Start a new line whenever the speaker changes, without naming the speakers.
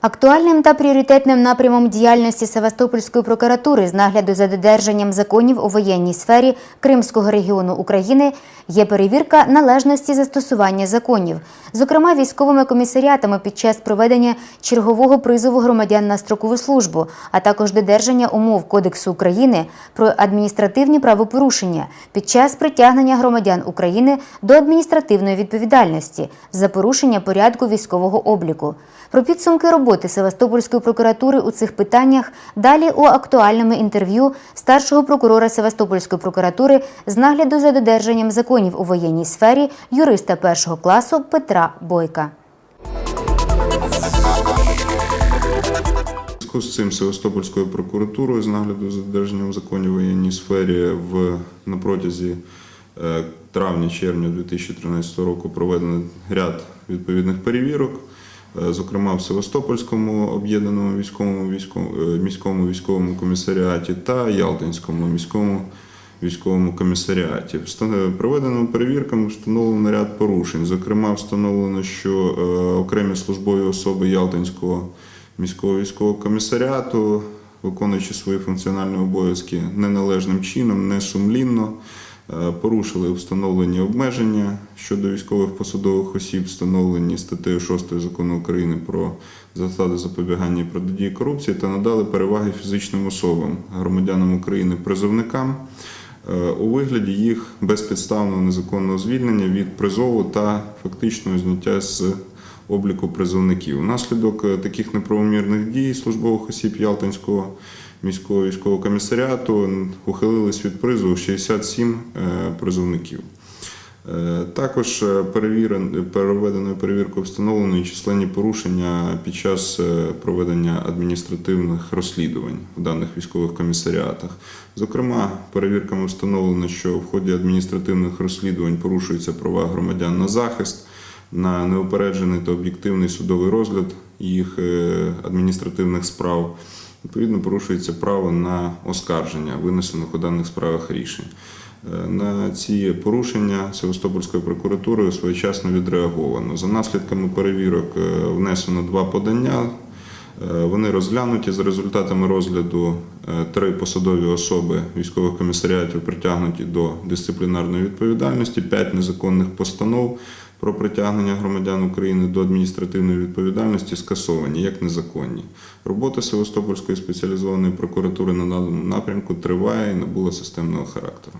Актуальним та пріоритетним напрямом діяльності Севастопольської прокуратури з нагляду за додержанням законів у воєнній сфері Кримського регіону України є перевірка належності застосування законів, зокрема військовими комісаріатами під час проведення чергового призову громадян на строкову службу, а також додержання умов Кодексу України про адміністративні правопорушення під час притягнення громадян України до адміністративної відповідальності за порушення порядку військового обліку. Про підсумки роботи Севастопольської прокуратури у цих питаннях далі у актуальному інтерв'ю старшого прокурора Севастопольської прокуратури з нагляду за додержанням законів у воєнній сфері юриста першого класу Петра Бойка.
Зв'язку з цим Севастопольською прокуратурою з нагляду за додержанням законів у воєнній сфері в на протязі е, травня-червня 2013 року проведено ряд відповідних перевірок, зокрема в Севастопольському об'єднаному військовому е, міському військовому комісаріаті та Ялтинському міському військовому комісаріаті. Вста- Проведеними перевірками встановлено ряд порушень. Зокрема, встановлено, що е, окремі службові особи Ялтинського міського військового комісаріату, виконуючи свої функціональні обов'язки неналежним чином, несумлінно, е, порушили встановлені обмеження щодо військових посадових осіб, встановлені статтею 6 закону України про засади запобігання і протидії корупції та надали переваги фізичним особам, громадянам України, призовникам е, у вигляді їх безпідставного незаконного звільнення від призову та фактичного зняття з обліку призовників. Внаслідок е, таких неправомірних дій службових осіб Ялтинського міського військового комісаріату ухилились від призову 67 е, призовників. Е, Також е, проведеною перевіркою встановлено численні порушення під час проведення адміністративних розслідувань в даних військових комісаріатах. Зокрема, перевірками встановлено, що в ході адміністративних розслідувань порушуються права громадян на захист, на неупереджений та об'єктивний судовий розгляд їх адміністративних справ. Відповідно, порушується право на оскарження винесених у даних справах рішень. Е, На ці порушення Севастопольською прокуратурою своєчасно відреаговано. За наслідками перевірок е, внесено два подання. Е, Вони розглянуті за результатами розгляду. Три посадові особи військових комісаріатів притягнуті до дисциплінарної відповідальності, п'ять незаконних постанов про притягнення громадян України до адміністративної відповідальності скасовані як незаконні. Робота Севастопольської спеціалізованої прокуратури на даному напрямку триває і набула системного характеру.